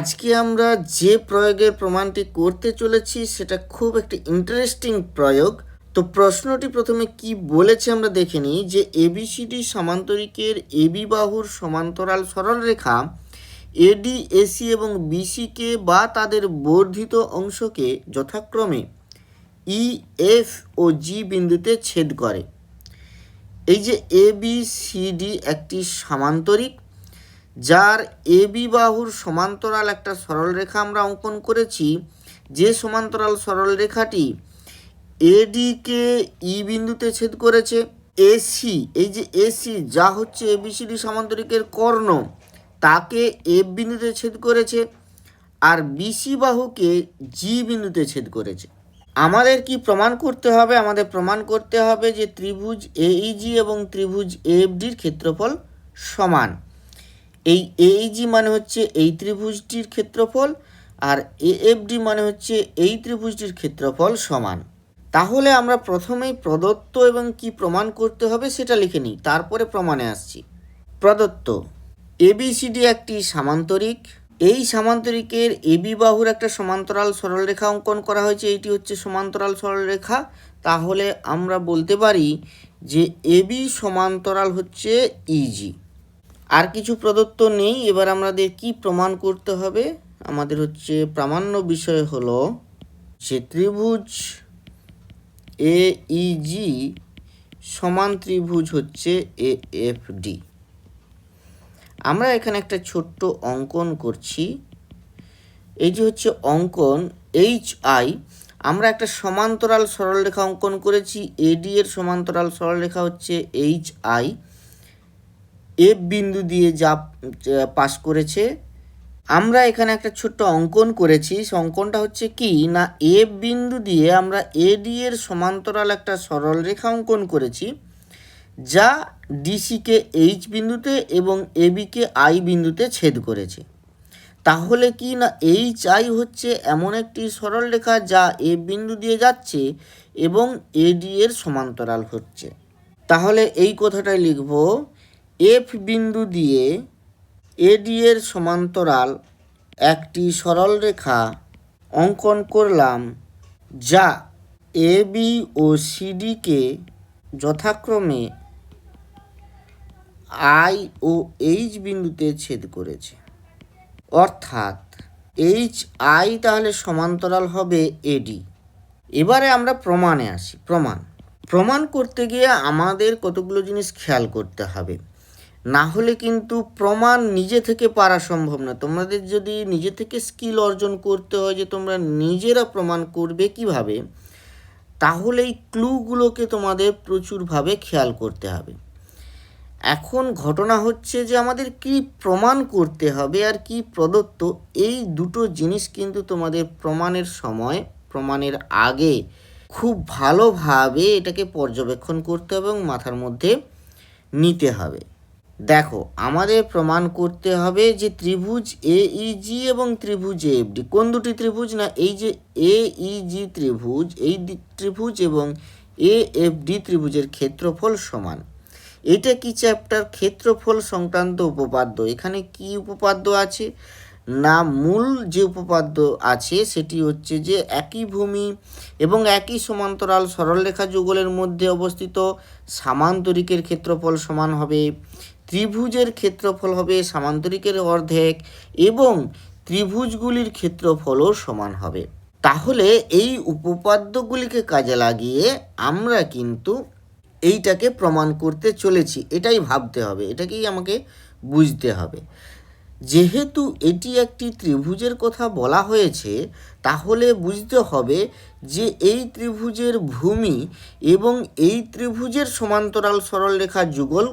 আজকে আমরা যে প্রয়োগের প্রমাণটি করতে চলেছি, সেটা খুব একটি ইন্টারেস্টিং প্রয়োগ। তো প্রশ্নটি প্রথমে কি বলেছে আমরা দেখে নিই যে এবিসিডি সমান্তরিকের এবি বাহুর সমান্তরাল সরলরেখা এডি এসি এবং বিসিকে বা তাদের বর্ধিত অংশকে যথাক্রমে ই এফ ও জি বিন্দুতে ছেদ করে। এই যে এ বি সি ডি একটি সামান্তরিক যার এ বি বাহুর সমান্তরাল একটা সরলরেখা আমরা অঙ্কন করেছি। যে সমান্তরাল সরলরেখাটি এডিকে ই বিন্দুতে ছেদ করেছে এসি এই যে এসি যা হচ্ছে এ এবিসিডি সমান্তরিকের কর্ণ, তাকে এফ বিন্দুতে ছেদ করেছে আর বিসি বাহুকে জি বিন্দুতে ছেদ করেছে। আমাদের কি প্রমাণ করতে হবে? আমাদের প্রমাণ করতে হবে যে ত্রিভুজ এইজি এবং ত্রিভুজ এফডির ক্ষেত্রফল সমান। এই এইজি মানে হচ্ছে এই ত্রিভুজটির ক্ষেত্রফল আর এএফডি মানে হচ্ছে এই ত্রিভুজটির ক্ষেত্রফল সমান। তাহলে আমরা প্রথমেই প্রদত্ত এবং কি প্রমাণ করতে হবে সেটা লিখে নিই, তারপরে প্রমাণে আসছি। প্রদত্ত। এবিসিডি একটি সামান্তরিক। এই সামান্তরিকের এবি বাহুর একটা সমান্তরাল সরলরেখা অঙ্কন করা হয়েছে, এইটি হচ্ছে সমান্তরাল সরলরেখা তাহলে আমরা বলতে পারি যে এবি সমান্তরাল হচ্ছে ইজি আর কিছু প্রদত্ত নেই। এবার আমাদের কি প্রমাণ করতে হবে? আমাদের হচ্ছে প্রামাণ্য বিষয় হলো যে ত্রিভুজ এ ইজি সমান ত্রিভুজ হচ্ছে এ এফ ডি। আমরা এখানে একটা ছোট্ট অঙ্কন করছি। এই যে হচ্ছে অঙ্কন, এইচ আই, আমরা একটা সমান্তরাল সরলরেখা অঙ্কন করেছি। এডি এর সমান্তরাল সরলরেখা হচ্ছে এইচ আই। এফ বিন্দু দিয়ে যা পাস করেছে। আমরা এখানে একটা ছোট্ট অঙ্কন করেছি। সে অঙ্কনটা হচ্ছে কি? না এফ বিন্দু দিয়ে আমরা এডি এর সমান্তরাল একটা সরল রেখা অঙ্কন করেছি, যা ডিসিকে এইচ বিন্দুতে এবং এবিকে আই বিন্দুতে ছেদ করেছে। তাহলে কি না এইচ আই হচ্ছে এমন একটি সরল রেখা যা এ বিন্দু দিয়ে যাচ্ছে এবং এডি এর সমান্তরাল হচ্ছে। তাহলে এই কথাটাই লিখব। এফ বিন্দু দিয়ে এডি এর সমান্তরাল একটি সরল রেখা অঙ্কন করলাম, যা এ বি ও সিডিকে যথাক্রমে আই ও এইচ বিন্দুতে ছেদ করেছে। অর্থাৎ এইচ আই তাহলে সমান্তরাল হবে এডি এবারে আমরা প্রমাণে আসি, প্রমাণ। প্রমাণ করতে গিয়ে আমাদের কতগুলো জিনিস খেয়াল করতে হবে। না হলে কিন্তু প্রমাণ নিজে থেকে পারা সম্ভব না। তোমাদের যদি নিজে থেকে স্কিল অর্জন করতে হয় যে তোমরা নিজেরা প্রমাণ করবে কীভাবে তাহলে এই ক্লুগুলোকে তোমাদের প্রচুরভাবে খেয়াল করতে হবে। এখন ঘটনা হচ্ছে যে আমাদের কি প্রমাণ করতে হবে আর কি প্রদত্ত, এই দুটো জিনিস কিন্তু তোমাদের প্রমাণের সময়, প্রমাণের আগে খুব ভালোভাবে এটাকে পর্যবেক্ষণ করতে হবে এবং মাথার মধ্যে নিতে হবে। দেখো, আমাদের প্রমাণ করতে হবে যে ত্রিভুজ এ ইজি এবং ত্রিভুজ এফ ডি কোন দুটি ত্রিভুজ? না, এই যে এ ইজি ত্রিভুজ, এই ত্রিভুজ এবং এ এফ ডি ত্রিভুজের ক্ষেত্রফল সমান। এটা কি চ্যাপ্টার ক্ষেত্রফল সংক্রান্ত উপপাদ্য? এখানে কি উপপাদ্য আছে? না, মূল যে উপপাদ্য আছে সেটি হচ্ছে যে একই ভূমি এবং একই সমান্তরাল সরলরেখা যুগলের মধ্যে অবস্থিত। সামান্তরিকের ক্ষেত্রফল সমান হবে। ত্রিভুজের ক্ষেত্রফল হবে সামান্তরিকের অর্ধেক এবং ত্রিভুজগুলির ক্ষেত্রফলও সমান হবে। তাহলে এই উপপাদ্যগুলিকে কাজে লাগিয়ে আমরা কিন্তু এইটাকে প্রমাণ করতে চলেছি। এটাই ভাবতে হবে, এটাকেই আমাকে বুঝতে হবে। যেহেতু এটি একটি ত্রিভুজের কথা বলা হয়েছে, তাহলে বুঝতে হবে যে এই ত্রিভুজের ভূমি এবং এই ত্রিভুজের সমান্তরাল সরলরেখা যুগল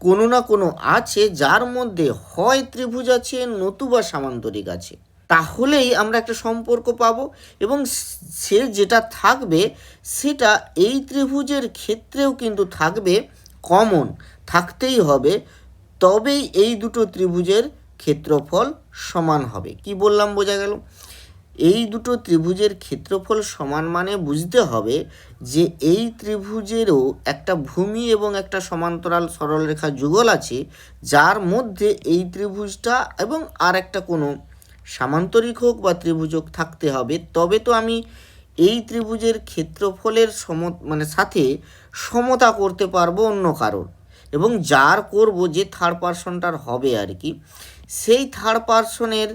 কোনো না কোনো আছে যার মধ্যে হয় ত্রিভুজ আছে নতুবা সামান্তরিক আছে। তাহলেই আমরা একটা সম্পর্ক পাবো এবং সে যেটা থাকবে সেটা এই ত্রিভুজের ক্ষেত্রেও কিন্তু থাকবে কমন, থাকতেই হবে। তবেই এই দুটো ত্রিভুজের ক্ষেত্রফল সমান হবে। কি বললাম, বোঝা গেল? এই দুটো ত্রিভুজের ক্ষেত্রফল সমান মানে বুঝতে হবে যে এই ত্রিভুজেরও একটা ভূমি এবং একটা সমান্তরাল সরলরেখা যুগল আছে, যার মধ্যে এই ত্রিভুজটা এবং আর একটা কোনো সামান্তরিক হোক বা ত্রিভুজ হোক থাকতে হবে। তবে তো আমি এই ত্রিভুজের ক্ষেত্রফলের সম মানে সাথে সমতা করতে পারব অন্য কারোর এবং যার করব যে থার্ড পার্সনটার হবে আর কি, সেই থার্ড পার্সনের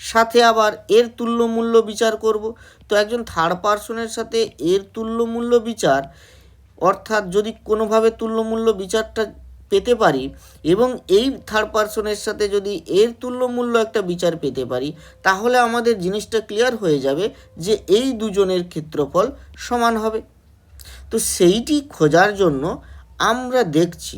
সাথে আবার এর তুল্যমূল্য বিচার করব। তো একজন থার্ড পার্সনের সাথে এর তুল্যমূল্য বিচার, অর্থাৎ যদি কোনোভাবে তুল্যমূল্য বিচারটা পেতে পারি এবং এই থার্ড পার্সনের সাথে যদি এর তুল্যমূল্য একটা বিচার পেতে পারি, তাহলে আমাদের জিনিসটা ক্লিয়ার হয়ে যাবে যে এই দুজনের ক্ষেত্রফল সমান হবে। তো সেইটি খোঁজার জন্য আমরা দেখছি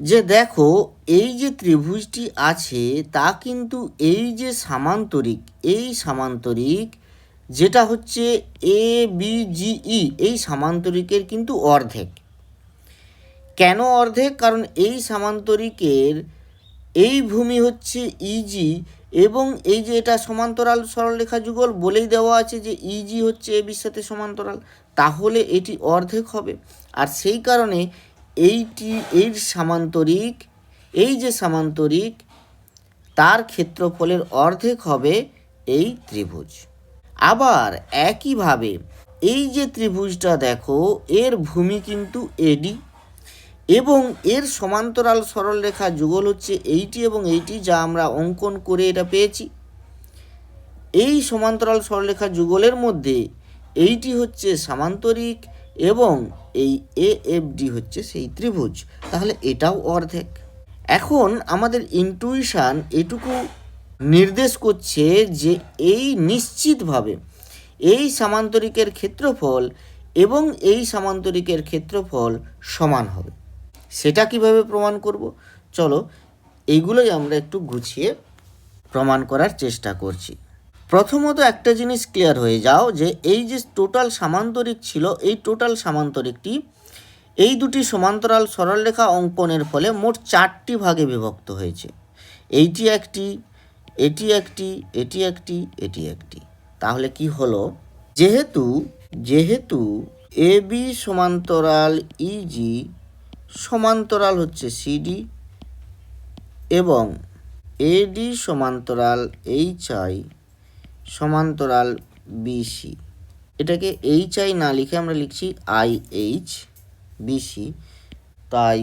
যে দেখো, এই যে ত্রিভুজটি আছে, তা কিন্তু এই যে সামান্তরিক, এই সামান্তরিক যেটা হচ্ছে এ বি জি ই এই সামান্তরিকের কিন্তু অর্ধেক। কেন অর্ধেক? কারণ এই সামান্তরিকের এই ভূমি হচ্ছে ইজি এবং এই যে এটা সমান্তরাল সরলরেখা যুগল, বলেই দেওয়া আছে যে ইজি হচ্ছে এ বির সাথে সমান্তরাল। তাহলে এটি অর্ধেক হবে। আর সেই কারণে এইটি এই সামান্তরিক, এই যে সামান্তরিক, তার ক্ষেত্রফলের অর্ধেক হবে এই ত্রিভুজ। আবার একইভাবে এই যে ত্রিভুজটা দেখো, এর ভূমি কিন্তু এডি এবং এর সমান্তরাল সরলরেখা যুগল হচ্ছে এইটি এবং এইটি যা আমরা অঙ্কন করে এটা পেয়েছি। এই সমান্তরাল সরলরেখা যুগলের মধ্যে এইটি হচ্ছে সামান্তরিক এবং এই এ এফ ডি হচ্ছে সেই ত্রিভুজ, তাহলে এটাও অর্ধেক। এখন আমাদের ইনটুইশন এটুকু নির্দেশ করছে যে এই নিশ্চিতভাবে এই সামান্তরিকের ক্ষেত্রফল এবং এই সামান্তরিকের ক্ষেত্রফল সমান হবে। সেটা কীভাবে প্রমাণ করব? চলো, এইগুলোই আমরা একটু গুছিয়ে প্রমাণ করার চেষ্টা করছি। প্রথমত একটা জিনিস ক্লিয়ার হয়ে যাও যে এই যে টোটাল সামান্তরিক ছিল, এই টোটাল সামান্তরিকটি এই দুটি সমান্তরাল সরলরেখা অঙ্কনের ফলে মোট চারটি ভাগে বিভক্ত হয়েছে। এইটি একটি, এটি একটি এটি একটি এটি একটি। তাহলে কি হলো? যেহেতু যেহেতু এ বি সমান্তরাল ইজি সমান্তরাল হচ্ছে সিডি এবং এডি সমান্তরাল এইচ আই সমান্তরাল বিসি এটাকে এইচ আই না লিখে আমরা লিখছি আই এইচ বিসি তাই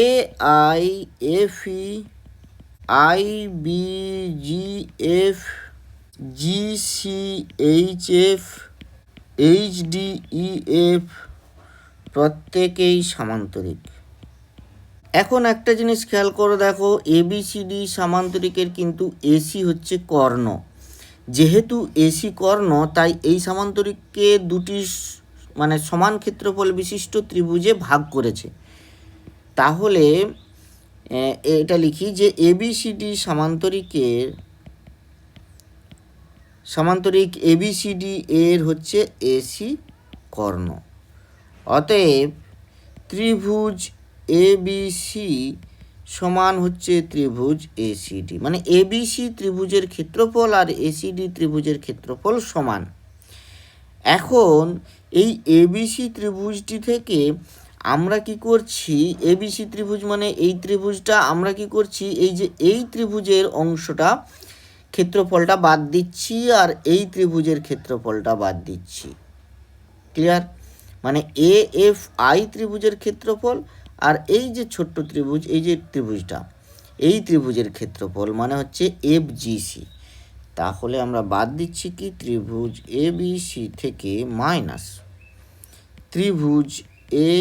A I F E I B G F G C H F H D E F প্রত্যেকেই সামান্তরিক। এখন একটা জিনিস খেয়াল করে দেখো এবিসিডি সামান্তরিকের কিন্তু এসি হচ্ছে কর্ণ। যেহেতু এসি কর্ণ তাই এই সামান্তরিককে দুটি মানে সমান ক্ষেত্রফল বিশিষ্ট ত্রিভুজে ভাগ করেছে। তাহলে এটা লিখি যে এবিসিডি সামান্তরিকের, সামান্তরিক এবিসিডি এর হচ্ছে এসি কর্ণ অতএব, ত্রিভুজ এবিসি সমান হচ্ছে ত্রিভুজ এসিডি মানে এবিসি ত্রিভুজের ক্ষেত্রফল আর এসিডি ত্রিভুজের ক্ষেত্রফল সমান। এখন এই এবিসি ত্রিভুজটি থেকে আমরা কি করছি? এবিসি ত্রিভুজ মানে এই ত্রিভুজটা, আমরা কি করছি? এই যে এই ত্রিভুজের অংশটা ক্ষেত্রফলটা বাদ দিচ্ছি আর এই ত্রিভুজের ক্ষেত্রফলটা বাদ দিচ্ছি। ক্লিয়ার মানে এ এফ আই ত্রিভুজের ক্ষেত্রফল আর এই যে ছোট্ট ত্রিভুজ, এই যে ত্রিভুজটা, এই ত্রিভুজের ক্ষেত্রফল মানে হচ্ছে এফ জিসি তাহলে আমরা বাদ দিচ্ছি কি? ত্রিভুজ এ বি সি থেকে মাইনাস ত্রিভুজ এ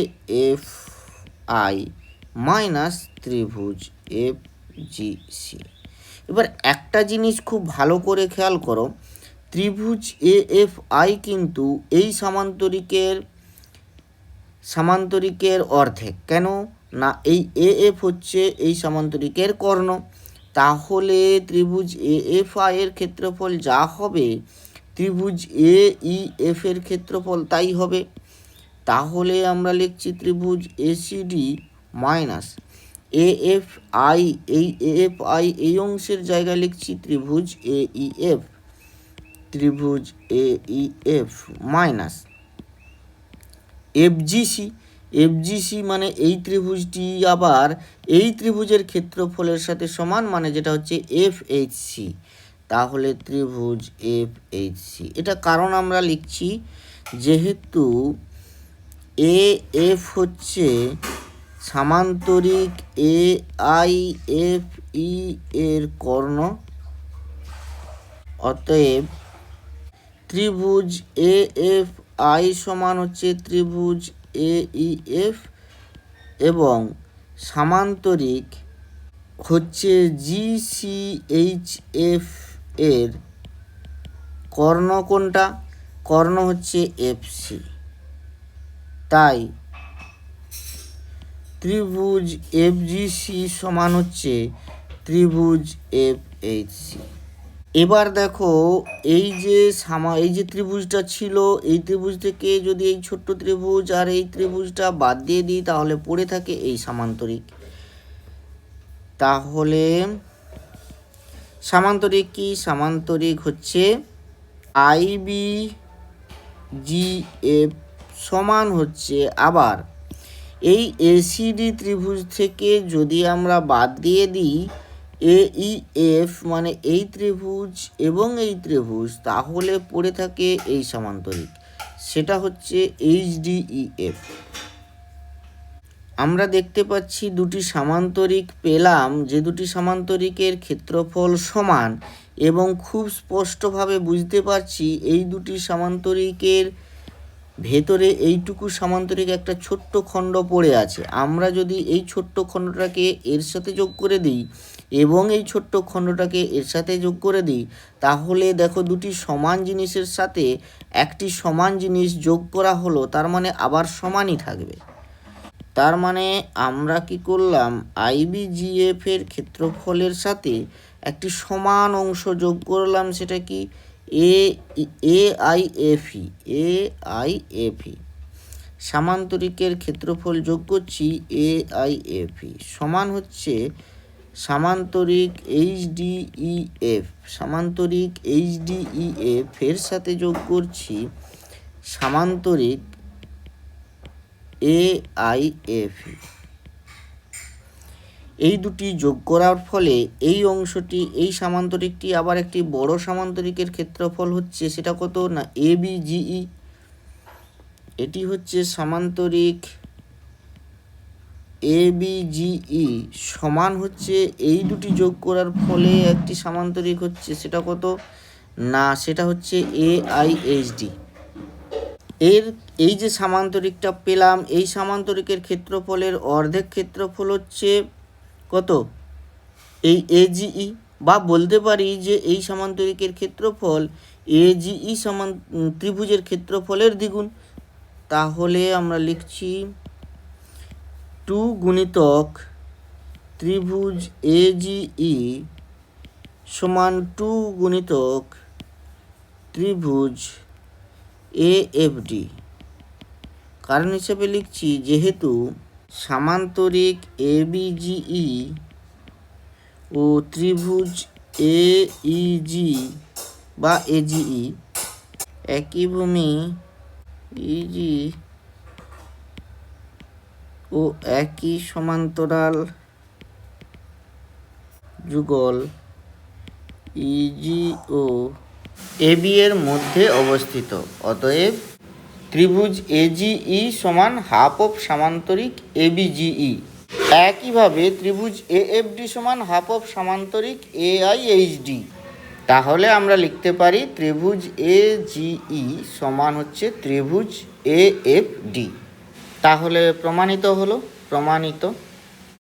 এফ আই মাইনাস ত্রিভুজ এফ জি সি এবার একটা জিনিস খুব ভালো করে খেয়াল করো, ত্রিভুজ এ এফ আই কিন্তু এই সামান্তরিকের সামান্তরিকের অর্ধেক। কেন? না, এই এ এফ হচ্ছে এই সামান্তরিকের কর্ণ। তাহলে ত্রিভুজ এ এফ আই এর ক্ষেত্রফল যা হবে, ত্রিভুজ এ ই এফ এর ক্ষেত্রফল তাই হবে। তাহলে আমরা লিখছি ত্রিভুজ ACD minus A F I এই এ এফ আই এই অংশের জায়গায় লিখছি ত্রিভুজ এ ই এফ ত্রিভুজ এ ই এফ মাইনাস এফজিসি এফজিসি মানে এই ত্রিভুজটি আবার এই ত্রিভুজের ক্ষেত্রফলের সাথে সমান মানে যেটা হচ্ছে এফ এইচ সি তাহলে ত্রিভুজ এফ এইচ সি এটা কারণ আমরা লিখছি যেহেতু এ এফ হচ্ছে সামান্তরিক এ আই এফ ই এর কর্ণ। অতএব ত্রিভুজ এ এফ আই সমান হচ্ছে ত্রিভুজ এ ই এফ এবং সামান্তরিক হচ্ছে জি সি এইচ এফ এর কর্ণ কোনটা? কর্ণ হচ্ছে এফ সি তাই ত্রিভুজ এফ জি সি সমান হচ্ছে ত্রিভুজ এফ এইচ সি এবার দেখো, এই যে সামা, এই যে ত্রিভুজটা ছিল, এই ত্রিভুজ থেকে যদি এই ছোট্ট ত্রিভুজ আর এই ত্রিভুজটা বাদ দিয়ে দিই, তাহলে পড়ে থাকে এই সামান্তরিক। তাহলে সামান্তরিক কি? সামান্তরিক হচ্ছে আই বি জি এফ সমান হচ্ছে আবার এই এসিডি ত্রিভুজ থেকে যদি আমরা বাদ দিয়ে দিই এ ই এফ মানে এই ত্রিভুজ এবং এই ত্রিভুজ, তাহলে পড়ে থাকে এই সামান্তরিক। সেটা হচ্ছে এইচ ডি ই এফ আমরা দেখতে পাচ্ছি দুটি সামান্তরিক পেলাম, যে দুটি সামান্তরিকের ক্ষেত্রফল সমান এবং খুব স্পষ্টভাবে বুঝতে পারছি এই দুটি সামান্তরিকের ভেতরে এইটুকু সামান্তরিক একটা ছোট্ট খণ্ড পড়ে আছে। আমরা যদি এই ছোট্ট খণ্ডটাকে এর সাথে যোগ করে দিই এবং এই ছোট্ট খণ্ডটাকে এর সাথে যোগ করে দিই, তাহলে দেখো দুটি সমান জিনিসের সাথে একটি সমান জিনিস যোগ করা হলো, তার মানে আবার সমানই থাকবে। তার মানে আমরা কি করলাম আইবিজিএফ এর ক্ষেত্রফলের সাথে একটি সমান অংশ যোগ করলাম সেটা কি? A A I F E A I F E সামান্তরিকের ক্ষেত্রফল যোগ করছি এ আই এফ ই সমান হচ্ছে সামান্তরিক এইচ ডি ই এফ সামান্তরিক এইচ ডি ই এফ এর সাথে যোগ করছি সামান্তরিক এ আই এফ এই দুটি যোগ করার ফলে এই অংশটি, এই সামান্তরিকটি আবার একটি বড় সামান্তরিকের ক্ষেত্রফল হচ্ছে সেটা কত না এ বি জিই এটি হচ্ছে সামান্তরিক এ বি জিই সমান হচ্ছে এই দুটি যোগ করার ফলে একটি সামান্তরিক হচ্ছে, সেটা কত? না, সেটা হচ্ছে এ আই এইচ ডি এর এই যে সামান্তরিকটা পেলাম, এই সামান্তরিকের ক্ষেত্রফলের অর্ধেক ক্ষেত্রফল হচ্ছে কত? এই এজিই বা বলতে পারি যে এই সামান্তরিকের ক্ষেত্রফল এজিই সমান ত্রিভুজের ক্ষেত্রফলের দ্বিগুণ। তাহলে আমরা লিখছি টু গুণিতক ত্রিভুজ এজিই সমান টু গুণিতক ত্রিভুজ এ এফ ডি। কারণ হিসেবে লিখছি যেহেতু সামান্তরিক এ বিজিই ও ত্রিভুজ এ ইজি বা এজিই একই ভূমি ইজি ও একই সমান্তরাল যুগল ইজি ও এবি এর মধ্যে অবস্থিত। অতএব ত্রিভুজ এজিই সমান হাফ অফ সামান্তরিক এবিজিই একইভাবে ত্রিভুজ এএফডি সমান হাফ অফ সামান্তরিক এআইএইচডি তাহলে আমরা লিখতে পারি ত্রিভুজ এ জিই সমান হচ্ছে ত্রিভুজ এ এফ ডি তাহলে প্রমাণিত হলো প্রমাণিত।